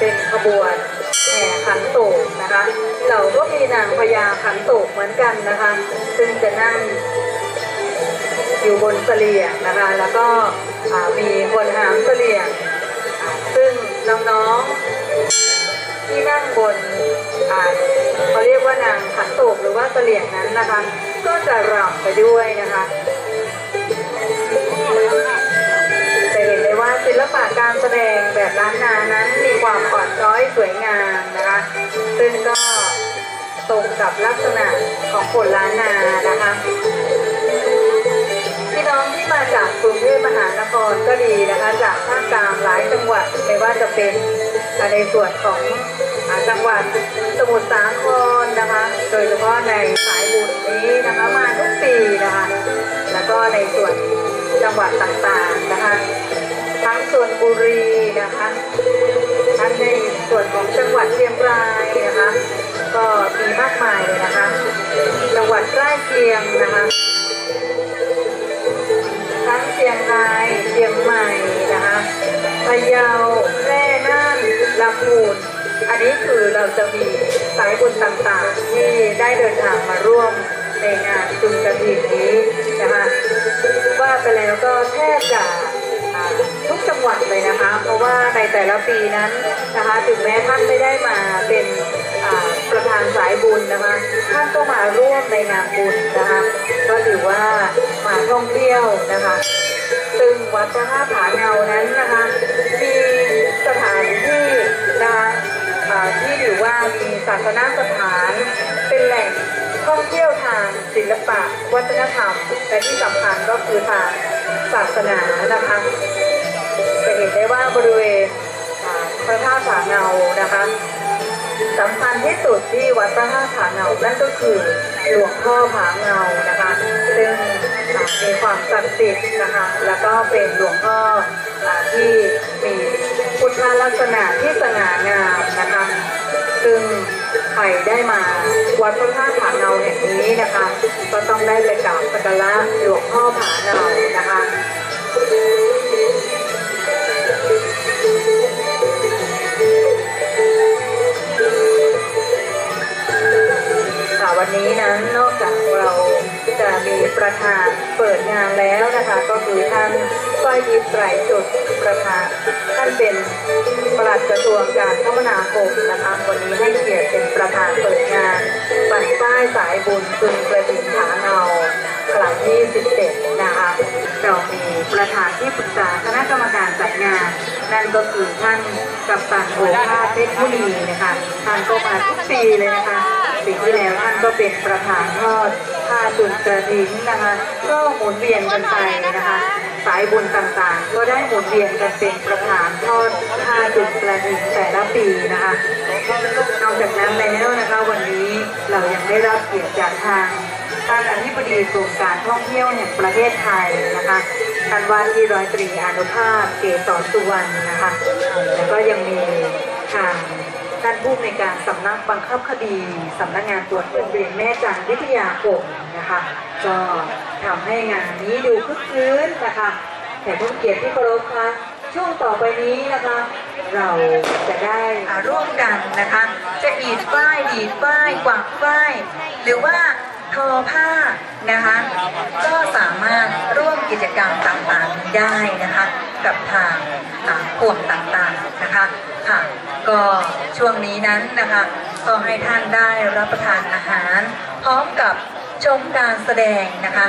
เป็นขบวนแห่ขันโตกนะคะ เราก็มีนางพญาขันโตกเหมือนกันนะคะ ซึ่งจะนั่งอยู่บนเสลียงนะคะ แล้วก็มีคนหามเสลียง ซึ่งน้องๆที่นั่งบนเขาเรียกว่านางขันโตกหรือว่าเสลียงนั้นนะคะ ก็จะรำไปด้วยนะคะ ปะการแสดงแบบล้านนานั้นมีความอ่อนช้อยสวยงามนะคะ ซึ่งก็ตรงกับลักษณะของคนล้านนานะคะพี่น้องที่มาจากกรุงเทพมหานครก็ดีนะคะจากภาคกลางหลายจังหวัดไม่ว่าจะเป็นในส่วนของจังหวัดสมุทรสาครนะคะ โดยเฉพาะในสายบุญนี้นะคะมาทุกปีนะคะ แล้วก็ในส่วนจังหวัดต่างๆนะคะ ส่วนบุรีนะคะทั้งในส่วนของจังหวัดเชียงรายนะคะ ก็มีมากมายเลยนะคะ จังหวัดใกล้เคียงนะคะทั้งเชียงรายเชียงใหม่นะคะพะเยาแพร่น่านลำพูนอันนี้คือเราจะมีสายบุญต่างๆ ที่ได้เดินทางมาร่วมในงานจุนกระถิ่นนี้นะคะว่าไปแล้วก็แทบจะ ทุกจังหวัดเลยนะคะ เพราะว่าในแต่ละปีนั้นนะคะถึงแม้ท่านไม่ได้มาเป็นประธานสายบุญนะคะท่านก็มาร่วมในงานบุญนะคะก็ถือว่ามาท่องเที่ยวนะคะ ซึ่งวัดพระธาผาเงานั้นนะคะมีสถานที่นะคะที่ถือว่ามีศาสนสถานเป็นแหล่ง ท่องเที่ยวทางศิลปะ วัฒนธรรม และที่สำคัญก็คือทางศาสนานะคะจะเห็นได้ว่าบริเวณพระธาตุผาเงานะคะสำคัญที่สุดที่วัดพระธาตุผาเงานั่นก็คือหลวงพ่อผาเงานะคะซึ่งมีความศักดิ์สิทธิ์นะคะแล้วก็เป็นหลวงพ่ออที่มีพุทธลักษณะที่สง่างามนะคะซึ่งใครได้มา วัดพระธาตุผาเงาแห่งนี้นะคะ ก็ต้องได้ไปกราบสักการะหลวงพ่อผาเงานะคะค่ะวันนี้นั้นนอกจากเราจะมีประธานเปิดงานแล้วนะคะ ก็คือท่านสร้อยยิปไตรจุดประธานายสายบุญซึงกระดิ่งผาเงาครั้งที่17นะคะเรามีประธานที่ปรึกษาคณะกรรมการจัดงาน นั่นก็คือท่านกัปตันโอภาสเพชรมุนีนะคะท่านก็มาทุกปีเลยนะคะปีที่แล้วท่านก็เป็นประธานทอดผ้าจุดกระถิ่นนะคะก็หมุนเวียนกันไปนะคะสายบุญต่างๆ ก็ได้หมุนเวียนกันเป็นประธานทอดผ้าจุดกระถิ่นแต่ ปีนะคะนอกจากนั้นแล้วนะคะวันนี้เรายังได้รับเกียรติจากทางท่านอธิบดีกรมการท่องเที่ยวแห่งประเทศไทยนะคะท่านว่าที่ร้อยตรีอนุภาพเกษรสุวรรณนะคะแล้วก็ยังมีทางท่านผู้ในการสำนักบังคับคดีสำนักงานตรวจเงินเรียนแม่จันวิทยาคมนะคะก็ทำให้งานนี้ดูคึกคืนนะคะแต่ทุกเกียรติที่เคารพคะช่วงต่อไปนี้นะคะ เราจะได้อ่าร่วมกันนะคะ จะอีดฝ้ายดีดฝ้ายกวักฝ้าย หรือว่าทอผ้านะคะ ก็สามารถร่วมกิจกรรมต่างๆได้นะคะ กับทางกลุ่มต่างๆนะคะค่ะก็ช่วงนี้นั้นนะคะก็ให้ท่านได้รับประทานอาหาร พร้อมกับชมการแสดงนะคะ